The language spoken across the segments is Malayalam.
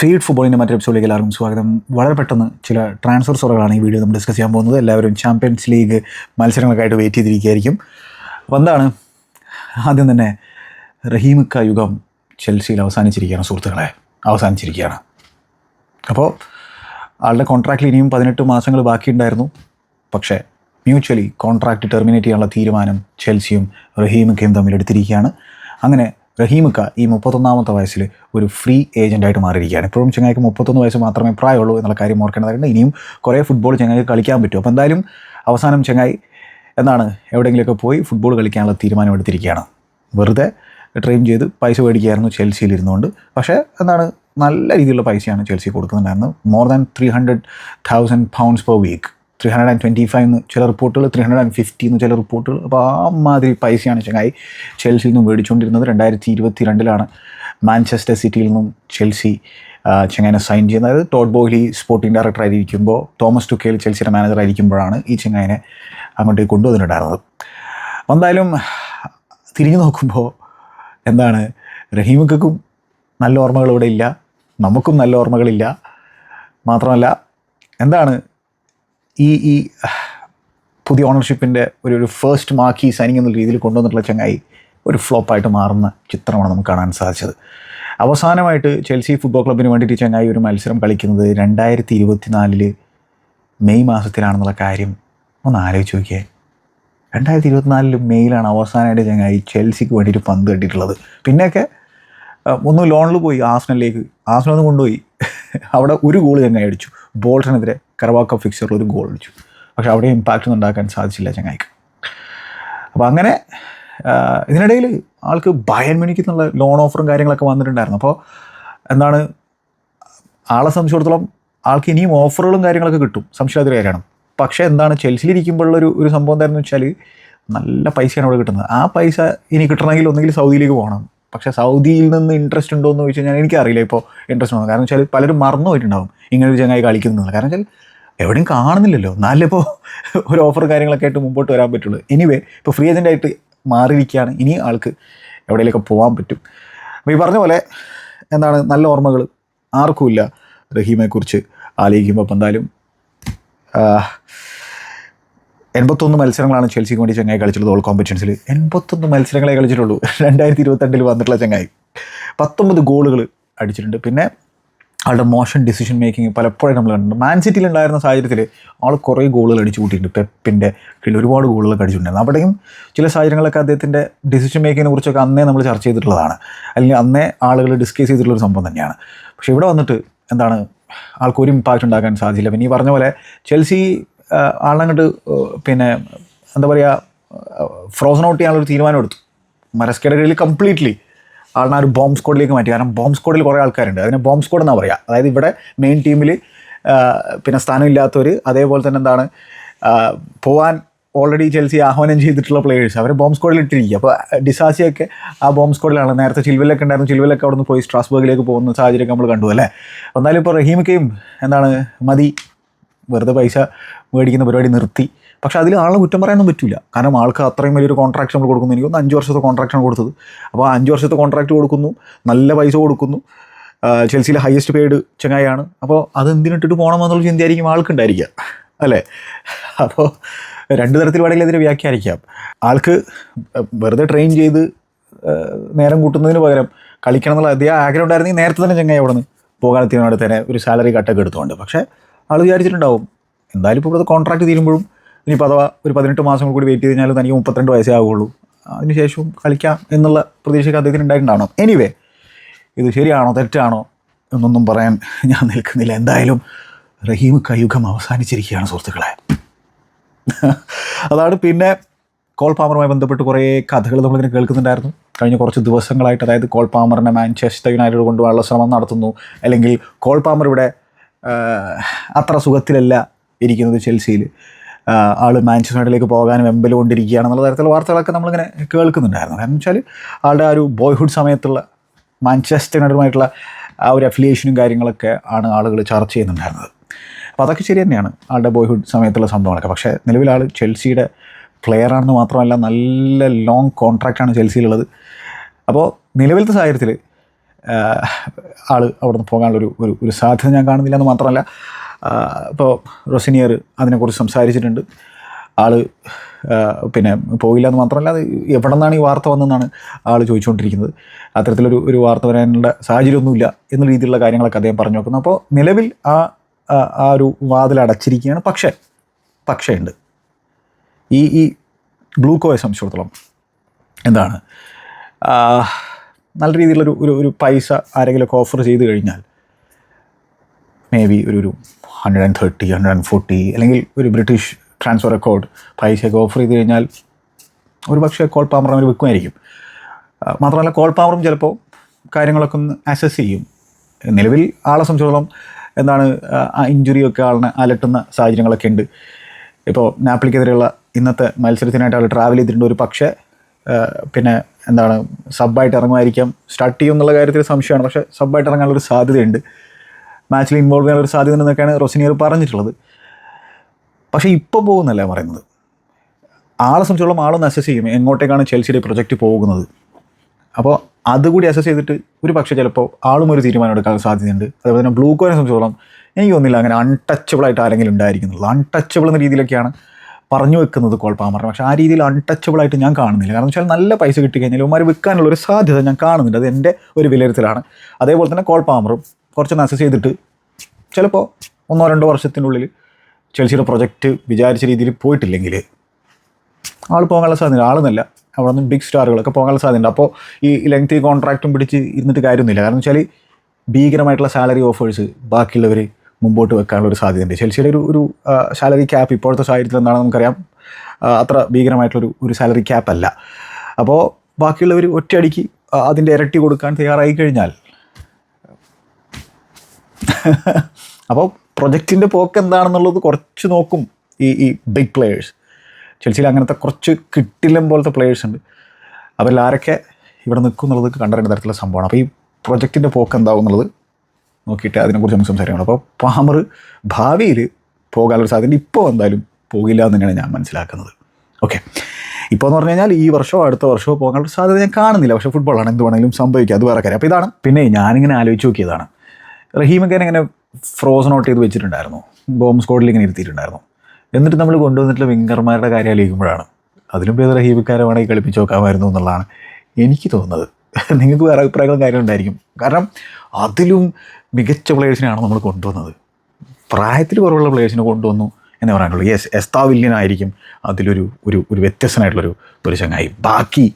ഫീഡ് ഫുട്ബോളിന്റെ മറ്റൊരു എപ്പിസോഡിലേക്ക് എല്ലാവർക്കും സ്വാഗതം. വളരെ പെട്ടെന്ന് ചില ട്രാൻസ്ഫർ സോറുകളാണ് ഈ വീഡിയോ നമ്മൾ ഡിസ്കസ് ചെയ്യാൻ പോകുന്നത്. എല്ലാവരും ചാമ്പ്യൻസ് ലീഗ് മത്സരങ്ങൾക്കായിട്ട് വെയിറ്റ് ചെയ്തിരിക്കുകയായിരിക്കും. അപ്പോൾ എന്താണ്? ആദ്യം തന്നെ റഹീമിക്ക യുഗം ചെൽസിയിൽ അവസാനിച്ചിരിക്കുകയാണ് സുഹൃത്തുക്കളെ. അവസാനിച്ചിരിക്കുകയാണ്. അപ്പോൾ ആളുടെ കോൺട്രാക്റ്റിൽ ഇനിയും പതിനെട്ട് മാസങ്ങൾ ബാക്കിയുണ്ടായിരുന്നു. പക്ഷേ മ്യൂച്വലി കോൺട്രാക്റ്റ് ടെർമിനേറ്റ് ചെയ്യാനുള്ള തീരുമാനം ചെൽസിയും റഹീമിക്കയും തമ്മിൽ എടുത്തിരിക്കുകയാണ് അങ്ങനെ റഹീമിക്ക ഈ മുപ്പത്തൊന്നാമത്തെ വയസ്സിൽ ഒരു ഫ്രീ ഏജന്റായിട്ട് മാറിയിരിക്കുകയാണ്. ഇപ്പോഴും ചങ്ങായിക്ക് മുപ്പത്തൊന്ന് വയസ്സ് മാത്രമേ പ്രായമുള്ളൂ എന്നുള്ള കാര്യം ഓർക്കേണ്ടതായിട്ട് ഇനിയും കുറേ ഫുട്ബോൾ ചങ്ങായിക്ക് കളിക്കാൻ പറ്റും. അപ്പോൾ എന്തായാലും അവസാനം ചങ്ങായി എന്നാണ് എവിടെയെങ്കിലുമൊക്കെ പോയി ഫുട്ബോൾ കളിക്കാനുള്ള തീരുമാനം എടുത്തിരിക്കുകയാണ്. വെറുതെ ട്രെയിൻ ചെയ്ത് പൈസ മേടിക്കുകയായിരുന്നു ചെൽസിയിൽ ഇരുന്നുകൊണ്ട്. പക്ഷേ എന്താണ് നല്ല രീതിയിലുള്ള പൈസയാണ് Chelsea കൊടുക്കുന്നുണ്ടായിരുന്നത് more than three hundred thousand pounds per week three hundred and twenty five എന്ന് ചില റിപ്പോർട്ടുകൾ ത്രീ ഹൺഡ്രഡ് ആൻഡ് ഫിഫ്റ്റി എന്ന് ചില റിപ്പോർട്ടുകൾ അപ്പോൾ ആ മാതിരി പൈസയാണ് ചങ്ങായി ചെൽസിയിൽ നിന്നും മേടിച്ചുകൊണ്ടിരുന്നത് രണ്ടായിരത്തി ഇരുപത്തി രണ്ടിലാണ് മാഞ്ചസ്റ്റർ സിറ്റിയിൽ നിന്നും ചെൽസി ചെങ്ങായിനെ സൈൻ ചെയ്യുന്നത്. അതായത് ടോഡ് ബോഹ്ലി സ്പോർട്ടിംഗ് ഡയറക്ടർ ആയിരിക്കുമ്പോൾ തോമസ് ടുക്കേൽ ചെൽസിയുടെ മാനേജർ ആയിരിക്കുമ്പോഴാണ് ഈ ചെങ്ങായിനെ അങ്ങോട്ടേക്ക് കൊണ്ടുവന്നിട്ടുണ്ടായിരുന്നത്. എന്തായാലും തിരിഞ്ഞു നോക്കുമ്പോൾ എന്താണ് റഹീമിക്കും നല്ല ഓർമ്മകൾ ഇവിടെ ഇല്ല നമുക്കും നല്ല ഓർമ്മകളില്ല. മാത്രമല്ല എന്താണ് ഈ ഈ പുതിയ ഓണർഷിപ്പിന്റെ ഒരു ഒരു ഫസ്റ്റ് മാർക്കി സൈനിങ് എന്നുള്ള രീതിയിൽ കൊണ്ടുവന്നിട്ടുള്ള ചങ്ങായി ഒരു ഫ്ലോപ്പായിട്ട് മാറുന്ന ചിത്രമാണ് നമുക്ക് കാണാൻ സാധിച്ചത്. അവസാനമായിട്ട് ചെൽസി ഫുട്ബോൾ ക്ലബിന് വേണ്ടിയിട്ട് ചങ്ങായി ഒരു മത്സരം കളിക്കുന്നത് രണ്ടായിരത്തി ഇരുപത്തിനാലിൽ മെയ് മാസത്തിലാണെന്നുള്ള കാര്യം ഒന്ന് ആലോചിച്ച് നോക്കിയേ. രണ്ടായിരത്തി ഇരുപത്തിനാലിൽ മെയ്യിലാണ് അവസാനമായിട്ട് ചങ്ങായി ചെൽസിക്ക് വേണ്ടിയിട്ട് പന്ത് കെട്ടിയിട്ടുള്ളത്. പിന്നെയൊക്കെ ഒന്ന് ലോണിൽ പോയി ആസ്നലിലേക്ക് ആസ്നൊന്ന് കൊണ്ടുപോയി. അവിടെ ഒരു ഗോൾ ചങ്ങായി അടിച്ചു. ബോൾട്ടനെതിരെ കറവാക്ക ഫിക്സറിൽ ഒരു ഗോൾ അടിച്ചു. പക്ഷെ അവിടെ ഇമ്പാക്റ്റ് ഒന്നും ഉണ്ടാക്കാൻ സാധിച്ചില്ല ചങ്ങായിക്ക്. അപ്പോൾ അങ്ങനെ ഇതിനിടയിൽ ആൾക്ക് ബയൻ മണിക്ക് എന്നുള്ള ലോൺ ഓഫറും കാര്യങ്ങളൊക്കെ വന്നിട്ടുണ്ടായിരുന്നു. അപ്പോൾ എന്താണ് ആളെ സംബന്ധിച്ചിടത്തോളം ആൾക്ക് ഇനിയും ഓഫറുകളും കാര്യങ്ങളൊക്കെ കിട്ടും. സംശയത്തിൽ കാര്യമാണ്. പക്ഷേ എന്താണ് ചെൽസിയിലിരിക്കുമ്പോഴുള്ള ഒരു സംഭവം എന്തായിരുന്നു വെച്ചാൽ നല്ല പൈസയാണ് അവിടെ കിട്ടുന്നത്. ആ പൈസ ഇനി കിട്ടണമെങ്കിൽ ഒന്നുകിൽ സൗദിയിലേക്ക് പോകണം. പക്ഷേ സൗദിയിൽ നിന്ന് ഇൻട്രസ്റ്റ് ഉണ്ടോ എന്ന് ചോദിച്ചു കഴിഞ്ഞാൽ എനിക്കറിയില്ല ഇപ്പോൾ ഇൻട്രസ്റ്റ് ഉണ്ടോ കാരണം വെച്ചാൽ പലരും മറന്നു പോയിട്ടുണ്ടാകും ഇങ്ങനെ ഒരു ചങ്ങായി കളിക്കുന്നത് കാരണം വെച്ചാൽ എവിടെയും കാണുന്നില്ലല്ലോ. എന്നാലിപ്പോൾ ഒരു ഓഫർ കാര്യങ്ങളൊക്കെ ആയിട്ട് മുമ്പോട്ട് വരാൻ പറ്റുള്ളൂ. എനിവേ ഇപ്പോൾ ഫ്രീ ഏജന്റ് ആയിട്ട് മാറിയിരിക്കുകയാണ്. ഇനി ആൾക്ക് എവിടെയെങ്കിലൊക്കെ പോകാൻ പറ്റും. അപ്പോൾ ഈ പറഞ്ഞ പോലെ എന്താണ് നല്ല ഓർമ്മകൾ ആർക്കുമില്ല റഹീമെക്കുറിച്ച് ആലോചിക്കുമ്പോൾ അപ്പോൾ എന്തായാലും എൺപത്തൊന്ന് മത്സരങ്ങളാണ് ചെൽസിക്ക് വേണ്ടി ചങ്ങായി കളിച്ചിട്ടുള്ളത് ഓൾ കോമ്പറ്റീഷൻസിൽ എൺപത്തൊന്ന് മത്സരങ്ങളെ കളിച്ചിട്ടുള്ളൂ. രണ്ടായിരത്തി ഇരുപത്തിരണ്ടിൽ വന്നിട്ടുള്ള ചങ്ങായി. പത്തൊമ്പത് ഗോളുകൾ അടിച്ചിട്ടുണ്ട്. പിന്നെ ആളുടെ മോഷൻ ഡിസിഷൻ മേക്കിംഗ് പലപ്പോഴും നമ്മൾ കണ്ടിട്ടുണ്ട്. മാൻ സിറ്റിയിൽ ഉണ്ടായിരുന്ന സാഹചര്യത്തിൽ ആൾ കുറേ ഗോളുകൾ അടിച്ചു കൂട്ടിയിട്ടുണ്ട്. പെപ്പിന്റെ കീഴിൽ ഒരുപാട് ഗോളുകൾ അടിച്ചിട്ടുണ്ടായിരുന്നു. അവിടെയും ചില സാഹചര്യങ്ങളൊക്കെ അദ്ദേഹത്തിന്റെ ഡിസിഷൻ മേക്കിങ്ങിനെ കുറിച്ചൊക്കെ അന്നേ നമ്മൾ ചർച്ച ചെയ്തിട്ടുള്ളതാണ്. അല്ലെങ്കിൽ അന്നേ ആളുകൾ ഡിസ്കസ് ചെയ്തിട്ടുള്ള ഒരു സംഭവം തന്നെയാണ്. പക്ഷേ ഇവിടെ വന്നിട്ട് എന്താണ് ആൾക്ക് ഒരു ഇമ്പാക്റ്റ് ഉണ്ടാക്കാൻ സാധിച്ചില്ല. പിന്നെ ഈ പറഞ്ഞ പോലെ ചെൽസി ആളങ്ങോട്ട് പിന്നെ എന്താ പറയുക ഫ്രോസൺ ഔട്ട് ചെയ്യാനുള്ളൊരു തീരുമാനം എടുത്തു. മരസ്കയുടെ കീഴിൽ കംപ്ലീറ്റ്ലി ആളിനെ ഒരു ബോംബ് സ്ക്വാഡിലേക്ക് മാറ്റി. കാരണം ബോംബ് സ്ക്വാഡിൽ കുറേ ആൾക്കാരുണ്ട്. അതിനെ ബോംബ് സ്ക്വാഡ് എന്നാണ് പറയുക അതായത് ഇവിടെ മെയിൻ ടീമിൽ പിന്നെ സ്ഥാനമില്ലാത്തവർ അതേപോലെ തന്നെ എന്താണ് പോവാൻ ഓൾറെഡി ചെൽസി ആഹ്വാനം ചെയ്തിട്ടുള്ള പ്ലേയേഴ്സ് അവർ ബോംബ് സ്ക്വാഡിൽ ഇട്ടിരിക്കുക. അപ്പോൾ ഡിസാസിയൊക്കെ ആ ബോംബ് സ്ക്വാഡിലാണ് നേരത്തെ ചിൽവിലൊക്കെ ഉണ്ടായിരുന്നു. ചിൽവിലൊക്കെ അവിടെ നിന്ന് പോയി സ്ട്രാസ്ബർഗിലേക്ക് പോകുന്ന സാഹചര്യം നമ്മൾ കണ്ടു അല്ലേ? എന്നാലും ഇപ്പോൾ റഹീമിക്കയും എന്താണ് മതി. വെറുതെ പൈസ മേടിക്കുന്ന പരിപാടി നിർത്തി. പക്ഷേ അതിൽ ആളെ കുറ്റം പറയാനൊന്നും പറ്റില്ല കാരണം ആൾക്ക് അത്രയും വലിയൊരു കോൺട്രാക്ട് നമ്മൾ കൊടുക്കുന്നു. എനിക്ക് തോന്നുന്നു അഞ്ച് വർഷത്തെ കോൺട്രാക്റ്റാണ് കൊടുത്തത്. അപ്പോൾ അഞ്ച് വർഷത്തെ കോൺട്രാക്റ്റ് കൊടുക്കുന്നു. നല്ല പൈസ കൊടുക്കുന്നു. ചെൽസിയിലെ ഹയസ്റ്റ് പെയ്ഡ് ചങ്ങായാണ് അപ്പോൾ അത് എന്തിനിട്ടിട്ട് പോകണമെന്നുള്ള ചിന്തയായിരിക്കും ആൾക്കുണ്ടായിരിക്കുക. അല്ലേ? അപ്പോൾ രണ്ട് തരത്തിൽ വേണമെങ്കിൽ അതിനെ വ്യാഖ്യാനിക്കാം. ആൾക്ക് വെറുതെ ട്രെയിൻ ചെയ്ത് നേരം കൂട്ടുന്നതിന് പകരം കളിക്കണം എന്നുള്ള അതേ ആഗ്രഹം ഉണ്ടായിരുന്നെങ്കിൽ നേരത്തെ തന്നെ ചങ്ങായി അവിടെ നിന്ന് പോകാൻ തന്നെ ഒരു സാലറി കട്ടൊക്കെ എടുത്തുകൊണ്ട്. പക്ഷേ ആൾ വിചാരിച്ചിട്ടുണ്ടാവും. എന്തായാലും ഇപ്പോൾ ഇവിടുത്തെ കോൺട്രാക്ട് തീരുമ്പോഴും ഇനിയിപ്പോൾ അഥവാ ഒരു പതിനെട്ട് മാസം കൂടി വെയിറ്റ് ചെയ്ത് കഴിഞ്ഞാൽ തനിക്ക് മുപ്പത്തിരണ്ട് വയസ്സേ ആവുകയുള്ളൂ അതിനുശേഷം കളിക്കാം എന്നുള്ള പ്രതീക്ഷയ്ക്ക് അദ്ദേഹത്തിന് ഉണ്ടായിട്ടുണ്ടാവണം. എനിവേ ഇത് ശരിയാണോ തെറ്റാണോ എന്നൊന്നും പറയാൻ ഞാൻ നിൽക്കുന്നില്ല. എന്തായാലും റഹീം കയുഗം അവസാനിച്ചിരിക്കുകയാണ് സുഹൃത്തുക്കളെ. അതാണ് പിന്നെ കോൾ പാമറുമായി ബന്ധപ്പെട്ട് കുറേ കഥകൾ നമ്മളിങ്ങനെ കേൾക്കുന്നുണ്ടായിരുന്നു. കഴിഞ്ഞ കുറച്ച് ദിവസങ്ങളായിട്ട് അതായത് കോൾ പാമറിനെ മാഞ്ചസ്റ്റർ യുണൈറ്റഡ് കൊണ്ടുപോകാനുള്ള ശ്രമം നടത്തുന്നു. അല്ലെങ്കിൽ കോൾ പാമർ ഇവിടെ അത്ര സുഖത്തിലല്ല ഇരിക്കുന്നത് ചെൽസിയിൽ. ആൾ മാഞ്ചസ്റ്റർ യുണൈറ്റിലേക്ക് പോകാനും വെമ്പൽ കൊണ്ടിരിക്കുകയാണെന്നുള്ള തരത്തിലുള്ള വാർത്തകളൊക്കെ നമ്മളിങ്ങനെ കേൾക്കുന്നുണ്ടായിരുന്നു. കാരണം വെച്ചാൽ ആളുടെ ആ ഒരു ബോയ്ഹുഡ് സമയത്തുള്ള മാഞ്ചസ്റ്റർ യുണൈറ്റഡുമായിട്ടുള്ള ആ ഒരു അഫിലിയേഷനും കാര്യങ്ങളൊക്കെ ആണ് ആളുകൾ ചർച്ച ചെയ്യുന്നുണ്ടായിരുന്നത്. അപ്പോൾ അതൊക്കെ ശരി തന്നെയാണ് ആളുടെ ബോയ്ഹുഡ് സമയത്തുള്ള സംഭവങ്ങളൊക്കെ. പക്ഷേ നിലവിൽ ആൾ ചെൽസിയുടെ പ്ലെയർ ആണെന്ന് മാത്രമല്ല നല്ല ലോങ് കോൺട്രാക്റ്റാണ് ചെൽസിയിലുള്ളത് അപ്പോൾ നിലവിലത്തെ സാഹചര്യത്തിൽ ആൾ അവിടെ നിന്ന് പോകാനുള്ളൊരു ഒരു ഒരു സാധ്യത ഞാൻ കാണുന്നില്ല എന്ന് മാത്രമല്ല ഇപ്പോൾ റൊസിനിയർ അതിനെക്കുറിച്ച് സംസാരിച്ചിട്ടുണ്ട്. ആൾ പിന്നെ പോയില്ല എന്ന് മാത്രമല്ല അത് എവിടെ നിന്നാണ് ഈ വാർത്ത വന്നതെന്നാണ് ആൾ ചോദിച്ചുകൊണ്ടിരിക്കുന്നത്. അത്തരത്തിലൊരു ഒരു വാർത്ത വരാനുള്ള സാഹചര്യമൊന്നുമില്ല എന്ന രീതിയിലുള്ള കാര്യങ്ങളൊക്കെ അദ്ദേഹം പറഞ്ഞു നോക്കുന്നു അപ്പോൾ നിലവിൽ ആ ആ- ഒരു വാതിൽ അടച്ചിരിക്കുകയാണ്. പക്ഷേ പക്ഷേ ഉണ്ട്. ഈ ഈ ഗ്ലൂക്കോയെ സംബന്ധിച്ചിടത്തോളം എന്താണ്? നല്ല രീതിയിലുള്ളൊരു ഒരു ഒരു പൈസ ആരെങ്കിലുമൊക്കെ ഓഫർ ചെയ്ത് കഴിഞ്ഞാൽ മേ ബി ഒരു ഒരു hundred and thirty hundred and forty അല്ലെങ്കിൽ ഒരു ബ്രിട്ടീഷ് ട്രാൻസ്ഫർ റെക്കോർഡ് പൈസയൊക്കെ ഓഫർ ചെയ്ത് കഴിഞ്ഞാൽ ഒരു പക്ഷേ കോൾ പാമർ അവർ വിൽക്കുമായിരിക്കും മാത്രമല്ല കോൾ പാമറും ചിലപ്പോൾ കാര്യങ്ങളൊക്കെ ഒന്ന് അസസ് ചെയ്യും. നിലവിൽ ആളെ സംബന്ധിച്ചോളം എന്താണ് ആ ഇഞ്ചുറിയൊക്കെ ആളിനെ അലട്ടുന്ന സാഹചര്യങ്ങളൊക്കെ ഉണ്ട്. ഇപ്പോൾ നാപ്പിളിക്കെതിരെയുള്ള ഇന്നത്തെ മത്സരത്തിനായിട്ട് ആൾ ട്രാവൽ ചെയ്തിട്ടുണ്ട്. ഒരു പക്ഷേ പിന്നെ എന്താണ് സബ്ബായിട്ട് ഇറങ്ങുമായിരിക്കാം. സ്റ്റാർട്ട് ചെയ്യും എന്നുള്ള കാര്യത്തിൽ സംശയമാണ്. പക്ഷേ സബ്ബായിട്ട് ഇറങ്ങാനുള്ളൊരു സാധ്യതയുണ്ട്. മാച്ചിൽ ഇൻവോൾവ് ഒരു സാധ്യത ഉണ്ടെന്നൊക്കെയാണ് റൊസിനിയർ പറഞ്ഞിട്ടുള്ളത്. പക്ഷേ ഇപ്പോൾ പോകുന്നല്ലേ പറയുന്നത്? ആളെ സംബന്ധിച്ചോളം ആളൊന്ന് അസസ് ചെയ്യും. എങ്ങോട്ടേക്കാണ് ചെൽസിയുടെ പ്രൊജക്റ്റ് പോകുന്നത്? അപ്പോൾ അതുകൂടി അസസ് ചെയ്തിട്ട് ഒരു പക്ഷേ ചിലപ്പോൾ ആളും ഒരു തീരുമാനം എടുക്കാൻ സാധ്യതയുണ്ട്. അതുപോലെ തന്നെ ബ്ലൂക്കോനെ സംബന്ധിച്ചോളം എനിക്ക് തോന്നുന്നില്ല അങ്ങനെ അൺടച്ചബിളായിട്ട് ആരെങ്കിലും ഉണ്ടായിരിക്കുന്നുള്ളൂ. അൺടച്ചബിൾ എന്ന രീതിയിലൊക്കെയാണ് പറഞ്ഞു വെക്കുന്നത് കോൾ പാമറിന് പക്ഷേ ആ രീതിയിൽ അൺടച്ചബിളായിട്ട് ഞാൻ കാണുന്നില്ല. കാരണം വെച്ചാൽ നല്ല പൈസ കിട്ടിക്കഴിഞ്ഞാൽ ഉമാർ വിൽക്കാനുള്ള ഒരു സാധ്യത ഞാൻ കാണുന്നുണ്ട് അത് എന്റെ ഒരു വിലയിരുത്തലാണ്. അതേപോലെ തന്നെ കോൾ പാമറും കുറച്ചൊന്ന് അസസ് ചെയ്തിട്ട് ചിലപ്പോൾ ഒന്നോ രണ്ടോ വർഷത്തിനുള്ളിൽ ചെൽസിയുടെ പ്രൊജക്റ്റ് വിചാരിച്ച രീതിയിൽ പോയിട്ടില്ലെങ്കിൽ ആൾ പോകാനുള്ള സാധ്യത ആളെന്നല്ല. അവിടെ നിന്ന് ബിഗ് സ്റ്റാറുകളൊക്കെ പോകാനുള്ള സാധ്യതയുണ്ട്. അപ്പോൾ ഈ ലെങ്തി കോൺട്രാക്റ്റും പിടിച്ച് ഇരുന്നിട്ട് കാര്യമൊന്നുമില്ല. കാരണം വെച്ചാൽ ഭീകരമായിട്ടുള്ള സാലറി ഓഫേഴ്സ് ബാക്കിയുള്ളവർ മുമ്പോട്ട് വെക്കാനുള്ള ഒരു സാധ്യതയുണ്ട്. ചെൽസിയുടെ ഒരു ഒരു സാലറി ക്യാപ്പ് ഇപ്പോഴത്തെ സാഹചര്യത്തിൽ എന്താണെന്ന് നമുക്കറിയാം. അത്ര ഭീകരമായിട്ടുള്ളൊരു ഒരു സാലറി ക്യാപ്പ് അല്ല. അപ്പോൾ ബാക്കിയുള്ളവർ ഒറ്റയടിക്ക് അതിന്റെ ഇരട്ടി കൊടുക്കാൻ തയ്യാറായി കഴിഞ്ഞാൽ അപ്പോൾ പ്രൊജക്റ്റിന്റെ പോക്ക് എന്താണെന്നുള്ളത് കുറച്ച് നോക്കും ഈ ഈ ബിഗ് പ്ലെയേഴ്സ് ചെൽസിയിൽ അങ്ങനത്തെ കുറച്ച് കിട്ടില്ലം പോലത്തെ പ്ലെയേഴ്സ് ഉണ്ട്. അവരിൽ ആരൊക്കെ ഇവിടെ നിൽക്കും എന്നുള്ളത് കണ്ടറിയേണ്ട തരത്തിലുള്ള സംഭവമാണ്. അപ്പോൾ ഈ പ്രൊജക്റ്റിന്റെ പോക്ക് എന്താവും എന്നുള്ളത് നോക്കിയിട്ട് അതിനെക്കുറിച്ച് നമുക്ക് സംസാരിക്കണം അപ്പോൾ പാമർ ഭാവിയിൽ പോകാനുള്ള സാധ്യത ഇപ്പോൾ എന്തായാലും പോകില്ല എന്ന് തന്നെയാണ് ഞാൻ മനസ്സിലാക്കുന്നത്. ഓക്കെ. ഇപ്പോൾ എന്ന് പറഞ്ഞു കഴിഞ്ഞാൽ ഈ വർഷമോ അടുത്ത വർഷമോ പോകാനുള്ള സാധ്യത ഞാൻ കാണുന്നില്ല. പക്ഷേ ഫുട്ബോളാണ് എന്ത് വേണമെങ്കിലും സംഭവിക്കുക അത് വേറെ കാര്യം. അപ്പോൾ ഇതാണ്. പിന്നെ ഞാനിങ്ങനെ ആലോചിച്ച് നോക്കിയതാണ്. റഹീമൊക്കെ ഇങ്ങനെ ഫ്രോസൺ ഔട്ട് ചെയ്ത് വെച്ചിട്ടുണ്ടായിരുന്നു. ബോംബ് സ്ക്വാഡിൽ ഇങ്ങനെ ഇരുത്തിയിട്ടുണ്ടായിരുന്നു. എന്നിട്ട് നമ്മൾ കൊണ്ടുവന്നിട്ടുള്ള വിങ്കർമാരുടെ കാര്യം ആലോചിക്കുമ്പോഴാണ്. അതിലും റഹീബിക്കാരെ വേണമെങ്കിൽ കളിപ്പിച്ച് നോക്കാമായിരുന്നു എന്നുള്ളതാണ് എനിക്ക് തോന്നുന്നത്. നിങ്ങൾക്ക് വേറെ അഭിപ്രായങ്ങളും കാര്യം ഉണ്ടായിരിക്കും. കാരണം അതിലും മികച്ച പ്ലേയേഴ്സിനെയാണ് നമ്മൾ കൊണ്ടുവന്നത്. പ്രായത്തിൽ കുറവുള്ള പ്ലേയേഴ്സിനെ കൊണ്ടുവന്നു എന്ന് പറയാനുള്ളൂ. യെസ് എസ്താ വില്യനായിരിക്കും അതിലൊരു ഒരു ഒരു വ്യത്യസ്തനായിട്ടുള്ളൊരു ഒരു ചങ്ങായി ബാക്കി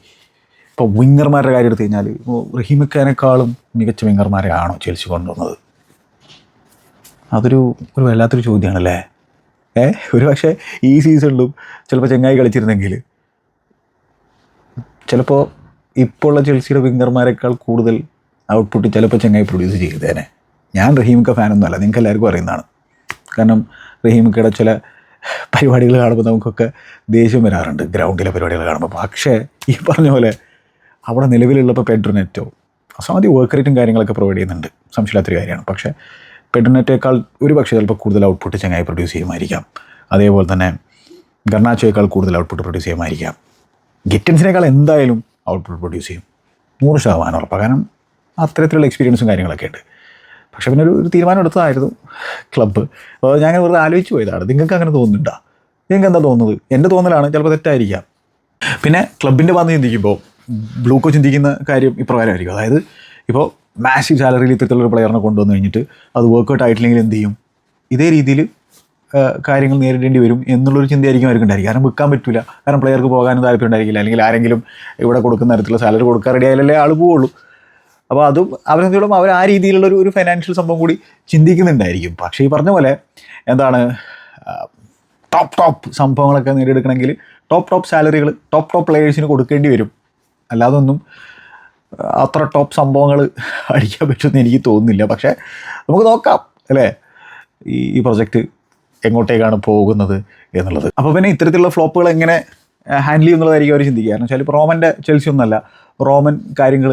ഇപ്പോൾ വിങ്ങർമാരുടെ കാര്യം എടുത്തു കഴിഞ്ഞാൽ റഹീമിക്കാനേക്കാളും മികച്ച വിങ്ങർമാരെയാണോ ചെൽസി കൊണ്ടുവന്നത്? അതൊരു ഒരു വല്ലാത്തൊരു ചോദ്യമാണല്ലേ? ഏ ഒരു പക്ഷേ ഈ സീസണിലും ചിലപ്പോൾ ചെങ്ങായി കളിച്ചിരുന്നെങ്കിൽ. ചിലപ്പോൾ ഇപ്പോൾ ഉള്ള ചെൽസിയുടെ വിങ്ങർമാരെക്കാൾ കൂടുതൽ ഔട്ട്പുട്ട് ചിലപ്പോൾ ചെങ്ങായി പ്രൊഡ്യൂസ് ചെയ്തേനെ. ഞാൻ റഹീമിക്ക ഫാനൊന്നുമല്ല നിങ്ങൾക്ക് എല്ലാവർക്കും അറിയുന്നതാണ്. കാരണം റഹീമിക്കയുടെ ചില പരിപാടികൾ കാണുമ്പോൾ നമുക്കൊക്കെ ദേഷ്യം വരാറുണ്ട് ഗ്രൗണ്ടിലെ പരിപാടികൾ കാണുമ്പോൾ പക്ഷേ ഈ പറഞ്ഞ പോലെ അവിടെ നിലവിലുള്ളപ്പോൾ പെഡ്രോനെറ്റോ അസാധ്യ വർക്ക് റേറ്റും കാര്യങ്ങളൊക്കെ പ്രൊവൈഡ് ചെയ്യുന്നുണ്ട്. സംശയമില്ലാത്തൊരു കാര്യമാണ്. പക്ഷേ പെഡ്രോനെറ്റേക്കാൾ ഒരു പക്ഷേ ചിലപ്പോൾ കൂടുതൽ ഔട്ട്പുട്ട് ചങ്ങായി പ്രൊഡ്യൂസ് ചെയ്യുമായിരിക്കാം. അതേപോലെ തന്നെ ഗർണാച്ചോയേക്കാൾ കൂടുതൽ ഔട്ട്പുട്ട് പ്രൊഡ്യൂസ് ചെയ്യുമായിരിക്കാം. ഗിറ്റൻസിനേക്കാൾ എന്തായാലും ഔട്ട്പുട്ട് പ്രൊഡ്യൂസ് ചെയ്യും. നൂറ് ശതമാനം ഉറപ്പാണ് കാരണം അത്തരത്തിലുള്ള എക്സ്പീരിയൻസും കാര്യങ്ങളൊക്കെ ഉണ്ട്. പക്ഷേ പിന്നെ ഒരു തീരുമാനം എടുത്തതായിരുന്നു ക്ലബ്ബ് അപ്പോൾ ഞാൻ വെറുതെ ആലോചിച്ച് പോയതാണ്. നിങ്ങൾക്ക് അങ്ങനെ തോന്നുന്നുണ്ടോ? നിങ്ങൾക്ക് എന്താ തോന്നുന്നത്? എന്റെ തോന്നലാണ്. ചിലപ്പോൾ തെറ്റായിരിക്കാം. പിന്നെ ക്ലബിന്റെ വന്ന് ചിന്തിക്കുമ്പോൾ ബ്ലൂക്കോ ചിന്തിക്കുന്ന കാര്യം ഇപ്രകാരമായിരിക്കും. അതായത് ഇപ്പോൾ മാസീവ് സാലറിയിൽ ഇത്തരത്തിലുള്ള പ്ലെയറിനെ കൊണ്ടുവന്നു കഴിഞ്ഞിട്ട് അത് വർക്കൗട്ട് ആയിട്ടില്ലെങ്കിൽ എന്ത് ചെയ്യും? ഇതേ രീതിയിൽ കാര്യങ്ങൾ നേരിടേണ്ടി വരും എന്നുള്ളൊരു ചിന്തയായിരിക്കും അവർക്ക് ഉണ്ടായിരിക്കും കാരണം വിൽക്കാൻ പറ്റില്ല കാരണം പ്ലെയർക്ക് പോകാനും താല്പര്യം ഉണ്ടായിരിക്കില്ല. അല്ലെങ്കിൽ ആരെങ്കിലും ഇവിടെ കൊടുക്കുന്ന തരത്തിലുള്ള സാലറി കൊടുക്കാൻ റെഡി ആയാലല്ലേ ആൾ പോവുള്ളൂ. അപ്പോൾ അതും അവരെ സംബന്ധിച്ചോളം അവർ ആ രീതിയിലുള്ള ഒരു ഒരു ഫൈനാൻഷ്യൽ സംഭവം കൂടി ചിന്തിക്കുന്നുണ്ടായിരിക്കും. പക്ഷേ ഈ പറഞ്ഞ പോലെ എന്താണ് ടോപ്പ് ടോപ്പ് സംഭവങ്ങളൊക്കെ നേടിയെടുക്കണമെങ്കിൽ ടോപ്പ് ടോപ്പ് സാലറികൾ ടോപ്പ് ടോപ്പ് പ്ലെയേഴ്സിന് കൊടുക്കേണ്ടി വരും. അല്ലാതെ ഒന്നും ആ, അത്ര ടോപ്പ് സംഭവങ്ങൾ അടിക്കാൻ പറ്റുമെന്ന് എനിക്ക് തോന്നുന്നില്ല. പക്ഷേ നമുക്ക് നോക്കാം അല്ലേ? ഈ ഈ പ്രൊജക്റ്റ് എങ്ങോട്ടേക്കാണ് പോകുന്നത് എന്നുള്ളത്. അപ്പോൾ പിന്നെ ഇത്തരത്തിലുള്ള ഫ്ലോപ്പുകൾ എങ്ങനെ ഹാൻഡിൽ ചെയ്യുന്നുള്ളതായിരിക്കും അവർ ചിന്തിക്കുക. കാരണം വെച്ചാൽ റോമന്റെ ചെൽസി ഒന്നല്ല റോമൻ കാര്യങ്ങൾ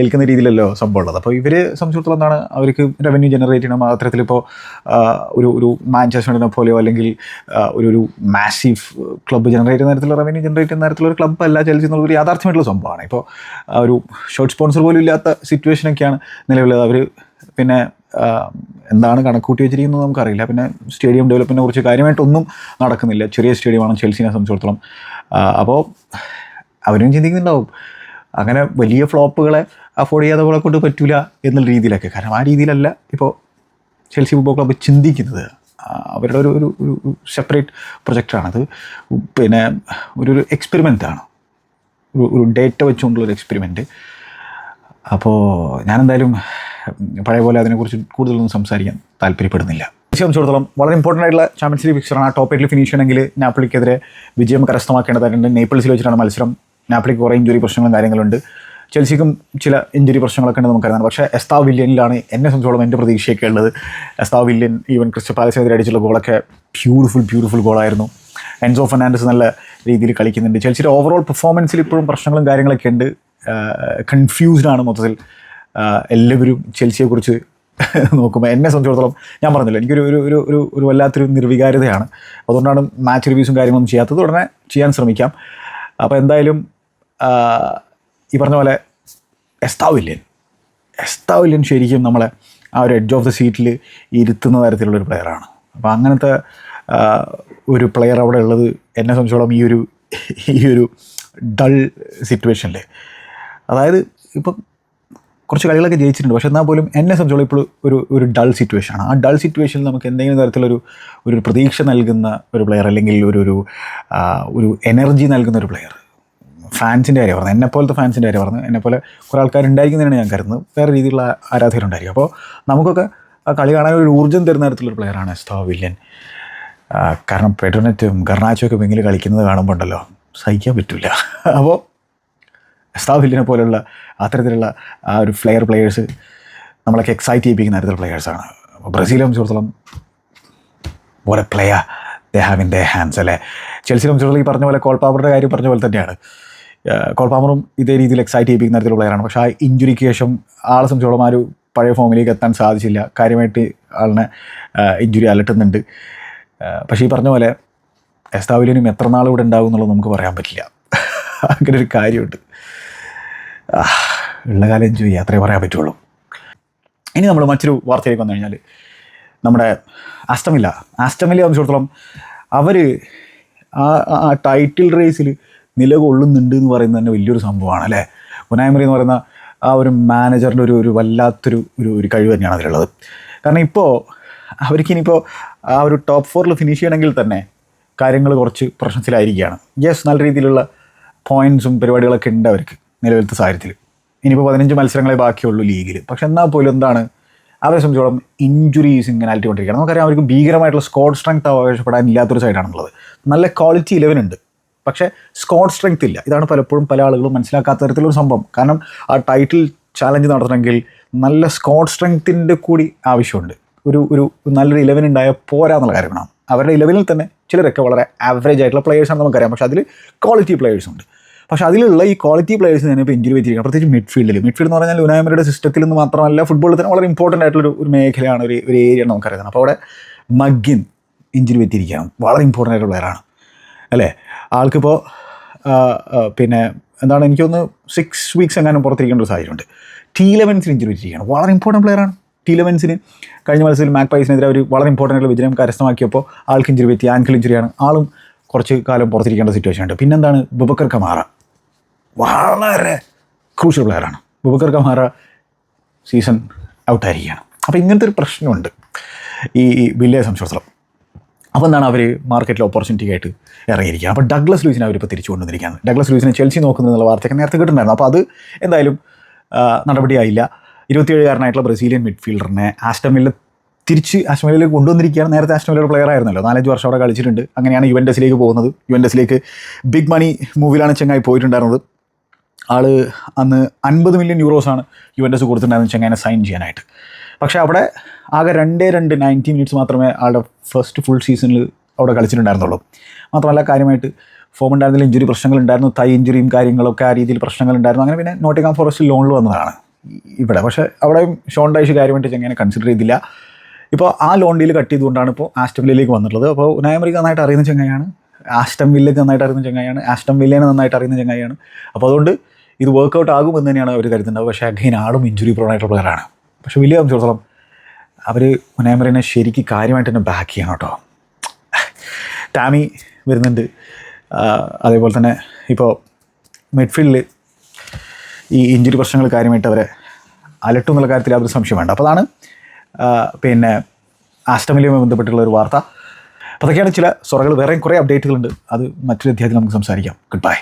ഏൽക്കുന്ന രീതിയിലല്ലോ സംഭവമുള്ളത് അപ്പോൾ ഇവർ സംബന്ധിച്ചിടത്തോളം എന്താണ് അവർക്ക് റവന്യൂ ജനറേറ്റ് ചെയ്യണം. അത്തരത്തിലിപ്പോൾ ഒരു ഒരു മാഞ്ചസ്റ്ററിനെ പോലെയോ അല്ലെങ്കിൽ ഒരു ഒരു മാസീവ് ക്ലബ്ബ് ജനറേറ്റ് ചെയ്യുന്ന തരത്തിലുള്ള റവന്യൂ ജനറേറ്റ് ചെയ്യുന്ന തരത്തിലുള്ള ഒരു ക്ലബ്ബ് അല്ല ചെൽസി എന്നുള്ള ഒരു യാഥാർത്ഥ്യമായിട്ടുള്ള സംഭവമാണ്. ഇപ്പോൾ ഒരു ഷോർട്ട് സ്പോൺസർ പോലും ഇല്ലാത്ത സിറ്റുവേഷനൊക്കെയാണ് നിലവിലുള്ളത്. അവർ പിന്നെ എന്താണ് കണക്കൂട്ടി വെച്ചിരിക്കുന്നത് നമുക്കറിയില്ല. പിന്നെ സ്റ്റേഡിയം ഡെവലപ്മെന്റിനെ കുറിച്ച് കാര്യമായിട്ടൊന്നും നടക്കുന്നില്ല. ചെറിയ സ്റ്റേഡിയമാണ് ചെൽസിനെ സംബന്ധിച്ചിടത്തോളം. അപ്പോൾ അവരും ചിന്തിക്കുന്നുണ്ടാവും. അങ്ങനെ വലിയ ഫ്ലോപ്പുകളെ അഫോർഡ് ചെയ്യാതെ പോലെ കൊണ്ട് പറ്റൂല എന്നുള്ള രീതിയിലൊക്കെ. കാരണം ആ രീതിയിലല്ല ഇപ്പോൾ ചെൽസി ഫുട്ബോൾ ക്ലബ്ബ് ചിന്തിക്കുന്നത്. അവരുടെ ഒരു ഒരു ഒരു സെപ്പറേറ്റ് പ്രൊജക്റ്റാണത് പിന്നെ ഒരു ഒരു എക്സ്പെരിമെന്റാണ് ഒരു ഒരു ഡേറ്റ വെച്ചുകൊണ്ടുള്ളൊരു എക്സ്പെരിമെന്റ് അപ്പോൾ ഞാനെന്തായാലും പഴയ പോലെ അതിനെക്കുറിച്ച് കൂടുതലൊന്നും സംസാരിക്കാൻ താല്പര്യപ്പെടുന്നില്ല. സംബന്ധിച്ചിടത്തോളം വളരെ ഇമ്പോർട്ടന്റ് ആയിട്ടുള്ള ചാമ്പ്യൻസ് ലീഗ് ഫിക്സറാണ് ആ ടോപ്പ് എയ്റ്റിൽ ഫിനിഷ് ചെയ്യണമെങ്കിൽ നാപ്പിളിക്കെതിരെ വിജയം കരസ്ഥമാക്കേണ്ടതായിട്ടുണ്ട്. നേപ്പിൾസിൽ വെച്ചിട്ടാണ് മത്സരം. നാപ്പിളിക്ക് കുറേ ഇഞ്ചുറി പ്രശ്നങ്ങളും കാര്യങ്ങളുണ്ട്. ചെൽസിക്കും ചില ഇഞ്ചുറി പ്രശ്നങ്ങളൊക്കെ ഉണ്ട് നമുക്കറിയാം പക്ഷേ എസ്താവ് വില്യനിലാണ് എന്നെ സംബന്ധിച്ചോളം എന്റെ പ്രതീക്ഷയൊക്കെ ഉള്ളത്. എസ്താവ് വില്യൻ ഈവൻ ക്രിസ്റ്റൽ പാലസിനെതിരെ അടിച്ചുള്ള ഗോളൊക്കെ ബ്യൂട്ടിഫുൾ ബ്യൂട്ടിഫുൾ ഗോളായിരുന്നു. എൻസോ ഫെർണാണ്ടസ് നല്ല രീതിയിൽ കളിക്കുന്നുണ്ട്. ചെൽസിയുടെ ഓവറോൾ പെർഫോമൻസിൽ ഇപ്പോഴും പ്രശ്നങ്ങളും കാര്യങ്ങളൊക്കെ ഉണ്ട്. കൺഫ്യൂസ്ഡ് ആണ് മൊത്തത്തിൽ. എല്ലാവരും ചെൽസിയെക്കുറിച്ച് നോക്കുമ്പോൾ എന്നെ സംബന്ധിച്ചിടത്തോളം ഞാൻ പറഞ്ഞില്ല. എനിക്കൊരു ഒരു ഒരു ഒരു ഒരു വല്ലാത്തൊരു നിർവികാരതയാണ്. അതുകൊണ്ടാണ് മാച്ച് റിവ്യൂസും കാര്യങ്ങളൊന്നും ചെയ്യാത്തത്. ഉടനെ ചെയ്യാൻ ശ്രമിക്കാം. അപ്പോൾ എന്തായാലും ഈ പറഞ്ഞ പോലെ എസ്താവില്യൻ. എസ്താവില്യൻ ശരിക്കും നമ്മളെ ആ ഒരു എഡ്ജ് ഓഫ് ദ സീറ്റിൽ ഇരുത്തുന്ന തരത്തിലുള്ളൊരു പ്ലെയറാണ് അപ്പോൾ അങ്ങനത്തെ ഒരു പ്ലെയർ അവിടെ ഉള്ളത് എന്നെ സംബന്ധിച്ചോളം ഈ ഒരു ഈ ഒരു ഡൾ സിറ്റുവേഷനിൽ അതായത് ഇപ്പം കുറച്ച് കളികളൊക്കെ ജയിച്ചിട്ടുണ്ട്. പക്ഷേ എന്നാൽ പോലും എന്നെ സംബന്ധിച്ചോളം ഇപ്പോൾ ഒരു ഒരു ഡൾ സിറ്റുവേഷൻ ആണ്. ആ ഡൾ സിറ്റുവേഷനിൽ നമുക്ക് എന്തെങ്കിലും തരത്തിലൊരു ഒരു പ്രതീക്ഷ നൽകുന്ന ഒരു പ്ലെയർ അല്ലെങ്കിൽ ഒരു ഒരു ഒരു എനർജി നൽകുന്ന ഒരു പ്ലെയർ ഫാൻസിന്റെ കാര്യം പറഞ്ഞു എന്നെപ്പോലത്തെ ഫാൻസിന്റെ കാര്യം പറഞ്ഞു എന്നെപ്പോലെ പോലെ കുറേ ആൾക്കാരുണ്ടായിരിക്കുന്നതാണ് ഞാൻ കരുതുന്നത്. വേറെ രീതിയിലുള്ള ആരാധകരുണ്ടായിരിക്കും. അപ്പോൾ നമുക്കൊക്കെ ആ കളി കാണാൻ ഒരു ഊർജം തരുന്ന തരത്തിലൊരു പ്ലെയറാണ് എസ്തോ വില്യൻ. കാരണം പെട്രോനെറ്റും ഗർണാച്ചും ഒക്കെ വെങ്കിൽ കളിക്കുന്നത് കാണുമ്പോൾ ഉണ്ടല്ലോ സഹിക്കാൻ പറ്റില്ല അപ്പോൾ എസ്താവില്ലിനെ പോലുള്ള അത്തരത്തിലുള്ള ആ ഒരു ഫ്ലെയർ പ്ലെയേഴ്സ് നമ്മളൊക്കെ എക്സൈറ്റ് ചെയ്യിപ്പിക്കുന്ന തരത്തിലുള്ള പ്ലെയേഴ്സാണ് ബ്രസീലും സംബന്ധിച്ചിടത്തോളം പോലെ player they have in the hands അല്ലേ? ചെൽസിലും സംബന്ധിച്ചിടത്തോളം ഈ പറഞ്ഞ പോലെ കോൾപാമറുടെ കാര്യം പറഞ്ഞ പോലെ തന്നെയാണ്. കോൾപാമറും ഇതേ രീതിയിൽ എക്സൈറ്റ് ചെയ്യിപ്പിക്കുന്ന തരത്തിലുള്ള പ്ലെയറാണ് പക്ഷേ ആ ഇഞ്ചുറിക്ക് ശേഷം ആളെ സംബന്ധിച്ചോളം ആ ഒരു പഴയ ഫോമിലേക്ക് എത്താൻ സാധിച്ചില്ല. കാര്യമായിട്ട് ആളിനെ ഇഞ്ചുറി അലട്ടുന്നുണ്ട്. പക്ഷേ ഈ പറഞ്ഞ പോലെ എസ്താവിലിനും എത്ര നാൾ ഇവിടെ ഉണ്ടാവും എന്നുള്ളത് നമുക്ക് പറയാൻ പറ്റില്ല. അങ്ങനെ ഒരു കാര്യമുണ്ട്. ഉള്ള കാലം എൻജോയ് ചെയ്യുക അത്രേ പറയാൻ പറ്റുള്ളൂ. ഇനി നമ്മൾ മറ്റൊരു വാർത്തയിലേക്ക് വന്നു കഴിഞ്ഞാൽ നമ്മുടെ ആസ്റ്റമില്ല ആസ്റ്റമില്ല സംബന്ധിച്ചിടത്തോളം അവർ ആ ആ ടൈറ്റിൽ റേസിൽ നിലകൊള്ളുന്നുണ്ട് എന്ന് പറയുന്നത് തന്നെ വലിയൊരു സംഭവമാണ് അല്ലേ? ഉനായമറി എന്ന് പറയുന്ന ആ ഒരു മാനേജറിന്റെ ഒരു ഒരു വല്ലാത്തൊരു ഒരു ഒരു കഴിവ് തന്നെയാണ് അതിലുള്ളത്. കാരണം ഇപ്പോൾ അവർക്കിനിപ്പോൾ ആ ഒരു ടോപ്പ് ഫോറിൽ ഫിനിഷ് ചെയ്യണമെങ്കിൽ തന്നെ കാര്യങ്ങൾ കുറച്ച് പ്രശ്നത്തിലായിരിക്കുകയാണ്. യെസ് നല്ല രീതിയിലുള്ള പോയിൻസും പരിപാടികളൊക്കെ ഉണ്ട് അവർക്ക്. നിലവിലത്തെ സാഹചര്യത്തിൽ. ഇനിയിപ്പോൾ പതിനഞ്ച് മത്സരങ്ങളെ ബാക്കിയുള്ളൂ ലീഗിൽ പക്ഷെ എന്നാൽ പോലും എന്താണ്? അവരെ സംബന്ധിച്ചോളം ഇഞ്ചുറീസ് ഇങ്ങനെ അലറ്റിക്കൊണ്ടിരിക്കുകയാണ് നമുക്കറിയാം അവർക്ക് ഭീകരമായിട്ടുള്ള സ്കോഡ് സ്ട്രെങ്ത് അവകാശപ്പെടാൻ ഇല്ലാത്തൊരു സൈഡാണുള്ളത് നല്ല ക്വാളിറ്റി ഇലവൻ ഉണ്ട്. പക്ഷേ സ്കോഡ് സ്ട്രെങ്ത് ഇല്ല. ഇതാണ് പലപ്പോഴും പല ആളുകളും മനസ്സിലാക്കാത്ത തരത്തിലൊരു സംഭവം. കാരണം ആ ടൈറ്റിൽ ചാലഞ്ച് നടത്തണമെങ്കിൽ നല്ല സ്കോഡ് സ്ട്രെങ്ത്തിന്റെ കൂടി ആവശ്യമുണ്ട്. ഒരു ഒരു നല്ലൊരു ഇലവൻ ഉണ്ടായ പോരാ എന്നുള്ള കാര്യമാണ്. അവരുടെ ഇലവനിൽ തന്നെ ചിലരൊക്കെ വളരെ ആവറേജ് ആയിട്ടുള്ള പ്ലെയേഴ്സാണ് നമുക്കറിയാം. പക്ഷേ അതിൽ ക്വാളിറ്റി പ്ലെയേഴ്സ് ഉണ്ട്. പക്ഷേ അതിലുള്ള ഈ ക്വാളിറ്റി പ്ലേയേഴ്സ് തന്നെ ഇപ്പോൾ ഇഞ്ചുറി വെച്ചിരിക്കുക പ്രത്യേകിച്ച് മിഡ്ഫീൽഡിൽ മിഡ്ഫീൽഡ് എന്ന് പറഞ്ഞാൽ ലുനായമരുടെ സിസ്റ്റത്തിൽ നിന്ന് മാത്രമല്ല ഫുട്ബോളിൽ തന്നെ വളരെ ഇമ്പോർട്ടന്റ് ആയിട്ടുള്ള ഒരു- മേഖലയാണ് ഒരു ഒരു ഏരിയ നമുക്കറിയാം. അപ്പോൾ അവിടെ മഗ്ഗിൻ ഇഞ്ചുറി വെച്ചിരിക്കുകയാണ്. വളരെ ഇമ്പോർട്ടന്റ് ആയിട്ടുള്ള പ്ലെയറാണ് അല്ലേ? ആൾക്കിപ്പോൾ പിന്നെ എന്താണ് എനിക്കൊന്ന് സിക്സ് വീക്സ് എങ്ങാനും പുറത്തിരിക്കേണ്ട ഒരു സാഹചര്യമുണ്ട്. ടി ലെവൻസിന് ഇഞ്ചുറി പറ്റിയിരിക്കുകയാണ് വളരെ ഇമ്പോർട്ടന്റ് പ്ലെയറാണ് ടി ലെവൻസിന് കഴിഞ്ഞ മത്സരത്തിൽ മാക് പൈസിനെതിരെ അവർ വളരെ ഇമ്പോർട്ടന്റ് ആയിട്ടുള്ള വിജയം കരസ്ഥമാക്കിയപ്പോൾ ആൾക്ക് ഇഞ്ചുറി പറ്റി ആൻകിൾ ഇഞ്ചുറിയാണ് ആളും കുറച്ച് കാലം പുറത്തിരിക്കേണ്ട സിറ്റുവേഷൻ ഉണ്ട്. പിന്നെന്താണ്? ബുബക്കർ കമാറ. വളരെ ക്രൂഷ്യൽ പ്ലെയറാണ് ബുബക്കർ കമാറ സീസൺ ഔട്ടായിരിക്കുകയാണ് അപ്പോൾ ഇങ്ങനത്തെ ഒരു പ്രശ്നമുണ്ട്. ഈ വില്ലേജ് സംശോധനം അപ്പോൾ എന്താണ് അവർ മാർക്കറ്റിൽ ഓപ്പർച്യൂണിറ്റി ആയിട്ട് ഇറങ്ങിയിരിക്കുക? അപ്പോൾ ഡഗ്ലസ് ലൂസിനെ അവരിപ്പോൾ തിരിച്ചു കൊണ്ടുവന്നിരിക്കുകയാണ്. ഡഗ്ലസ് ലൂസിനെ ചെൽസി നോക്കുന്നതെന്നുള്ള വാർത്തയൊക്കെ നേരത്തെ കിട്ടുന്നുണ്ടായിരുന്നു. അപ്പോൾ അത് എന്തായാലും നടപടിയായില്ല. ഇരുപത്തിയേഴുകാരനായിട്ടുള്ള ബ്രസീലിയൻ മിഡ്ഫീൽഡറിനെ ആസ്റ്റമില്ല തിരിച്ച് അശ്മലയിലേക്ക് കൊണ്ടുവന്നിരിക്കുകയാണ്. നേരത്തെ അശ്മലയുടെ പ്ലെയർ ആയിരുന്നല്ലോ. നാലഞ്ച് വർഷം അവിടെ കളിച്ചിട്ടുണ്ട്. അങ്ങനെയാണ് യുവൻഡസിലേക്ക് പോകുന്നത്. യുവൻഡസിലേക്ക് ബിഗ് മണി മൂവിലാണ് ചെങ്ങായി പോയിട്ടുണ്ടായിരുന്നത്. ആൾ അന്ന് അൻപത് മില്യൺ യൂറോസാണ് യുവൻഡസ് കൊടുത്തിട്ടുണ്ടായിരുന്നത് ചെങ്ങായിനെ സൈൻ ചെയ്യാനായിട്ട്. പക്ഷേ അവിടെ ആകെ രണ്ടേ രണ്ട് നയന്റി മിനിറ്റ്സ് മാത്രമേ ആളുടെ ഫസ്റ്റ് ഫുൾ സീസണിൽ അവിടെ കളിച്ചിട്ടുണ്ടായിരുന്നുള്ളൂ. മാത്രമല്ല കാര്യമായിട്ട് ഫോം ഉണ്ടായിരുന്നില്ല ഇഞ്ചുറി പ്രശ്നങ്ങളുണ്ടായിരുന്നു. തൈ ഇഞ്ചുറിയും കാര്യങ്ങളൊക്കെ ആ രീതിയിൽ പ്രശ്നങ്ങളുണ്ടായിരുന്നു. അങ്ങനെ പിന്നെ നോട്ടിംഗാം ഫോറസ്റ്റ് ലോണിൽ വന്നതാണ്. ഇവിടെ പക്ഷേ അവിടെയും ഷോൺ ഡൈഷ് കാര്യമായിട്ട് ചെങ്ങനെ കൺസിഡർ ചെയ്തില്ല. ഇപ്പോൾ ആ ലോൺ ഡീൽ കട്ട് ചെയ്തുകൊണ്ടാണ് ഇപ്പോൾ ആസ്റ്റം വില്ലയിലേക്ക് വന്നിട്ടുള്ളത്. അപ്പോൾ ഉനായമറിക്ക് നന്നായിട്ട് അറിയുന്ന ചെങ്ങായാണ് ആസ്റ്റം വില്ലയ്ക്ക് നന്നായിട്ട് അറിയുന്ന ചെങ്ങായാണ് ആസ്റ്റം വില്ലേനെ നന്നായിട്ട് അറിയുന്ന ചെങ്ങായാണ് അപ്പോൾ അതുകൊണ്ട് ഇത് വർക്ക്ഔട്ട് ആകും എന്ന് തന്നെയാണ് അവർ കരുതുന്നത്. പക്ഷേ അഗൈൻ ആളും ഇഞ്ചുറി പ്രോൺ ആയിട്ടുള്ള പ്ലെയറാണ് പക്ഷേ വില്ലിയെ സംബന്ധിച്ചിടത്തോളം അവർ ഉനായമറിനെ ശരിക്ക് കാര്യമായിട്ട് തന്നെ ബാക്ക് ചെയ്യണം കേട്ടോ. ടാമി വരുന്നുണ്ട്. അതേപോലെ തന്നെ ഇപ്പോൾ മിഡ്ഫീൽഡിൽ ഈ ഇഞ്ചുറി പ്രശ്നങ്ങൾ കാര്യമായിട്ട് അവരെ അലട്ടും എന്നുള്ള കാര്യത്തിൽ യാതൊരു സംശയം വേണ്ട. അപ്പോൾ അതാണ് പിന്നെ ആസ്റ്റമിലിയുമായി ബന്ധപ്പെട്ടുള്ള ഒരു വാർത്ത. അപ്പോൾ അതൊക്കെയാണ് ചില സ്വറകൾ. വേറെയും കുറേ അപ്ഡേറ്റുകളുണ്ട് അത് മറ്റൊരു അധ്യായത്തിൽ നമുക്ക് സംസാരിക്കാം. Good bye